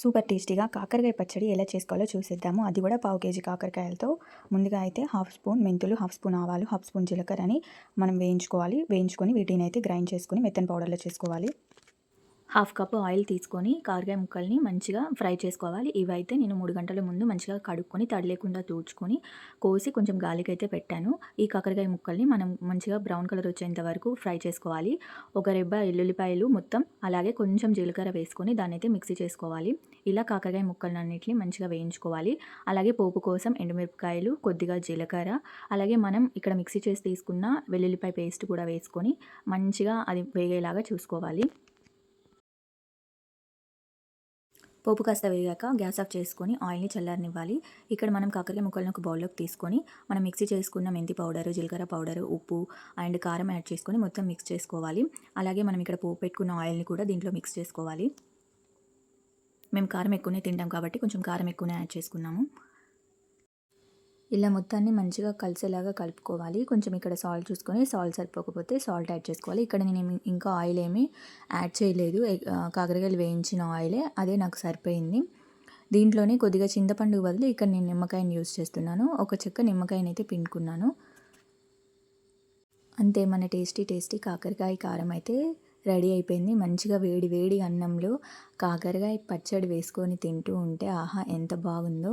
Super టేస్టీగా కాకరకాయ పచ్చడి ఎలా చేసుకోవాలో చూసేద్దాము. అది కూడా పావు కేజీ కాకరకాయలతో. ముందుగా అయితే హాఫ్ స్పూన్ మెంతులు హాఫ్ స్పూన్ ఆవాలు హాఫ్ స్పూన్ జీలకర్రని మనం వేయించుకోవాలి. వేయించుకొని వీటిని అయితే గ్రైండ్ చేసుకుని మెత్తని పౌడర్లో చేసుకోవాలి. హాఫ్ కప్ ఆయిల్ తీసుకొని కారకాయ ముక్కల్ని మంచిగా ఫ్రై చేసుకోవాలి. ఇవైతే నేను మూడు గంటల ముందు మంచిగా కడుక్కొని తడి లేకుండా తూడ్చుకొని కోసి కొంచెం గాలికి అయితే పెట్టాను. ఈ కాకరకాయ ముక్కల్ని మనం మంచిగా బ్రౌన్ కలర్ వచ్చేంత వరకు ఫ్రై చేసుకోవాలి. ఒక రెబ్బ ఎల్లుల్లిపాయలు మొత్తం అలాగే కొంచెం జీలకర్ర వేసుకొని దాన్ని అయితే మిక్సీ చేసుకోవాలి. ఇలా కాకరకాయ ముక్కలన్నింటినీ మంచిగా వేయించుకోవాలి. అలాగే పోపు కోసం ఎండుమిరపకాయలు కొద్దిగా జీలకర్ర అలాగే మనం ఇక్కడ మిక్సీ చేసి తీసుకున్న వెల్లుల్లిపాయ పేస్ట్ కూడా వేసుకొని మంచిగా అది వేగేలాగా చూసుకోవాలి. పోపు కాస్త వేగాక గ్యాస్ ఆఫ్ చేసుకొని ఆయిల్ని చల్లారనివ్వాలి. ఇక్కడ మనం కాకరకాయ ముక్కలను ఒక బౌల్లోకి తీసుకొని మనం మిక్సీ చేసుకున్న మెంతి పౌడరు జీలకర్ర పౌడరు ఉప్పు అండ్ కారం యాడ్ చేసుకొని మొత్తం మిక్స్ చేసుకోవాలి. అలాగే మనం ఇక్కడ పోపు పెట్టుకున్న ఆయిల్ని కూడా దీంట్లో మిక్స్ చేసుకోవాలి. మేము కారం ఎక్కువనే తింటాం కాబట్టి కొంచెం కారం ఎక్కువనే యాడ్ చేసుకున్నాము. ఇలా మొత్తాన్ని మంచిగా కలిసేలాగా కలుపుకోవాలి. కొంచెం ఇక్కడ సాల్ట్ చూసుకొని సాల్ట్ సరిపోకపోతే సాల్ట్ యాడ్ చేసుకోవాలి. ఇక్కడ నేను ఇంకా ఆయిల్ ఏమీ యాడ్ చేయలేదు. కాకరకాయలు వేయించిన ఆయిలే అదే నాకు సరిపోయింది. దీంట్లోనే కొద్దిగా చింతపండు బదులు ఇక్కడ నేను నిమ్మకాయని యూజ్ చేస్తున్నాను. ఒక చెక్క నిమ్మకాయని అయితే పిండుకున్నాను. అంతే మన టేస్టీ టేస్టీ కాకరకాయ కారం అయితే రెడీ అయిపోయింది. మంచిగా వేడి వేడి అన్నంలో కాకరకాయ పచ్చడి వేసుకొని తింటూ ఉంటే ఆహా ఎంత బాగుందో.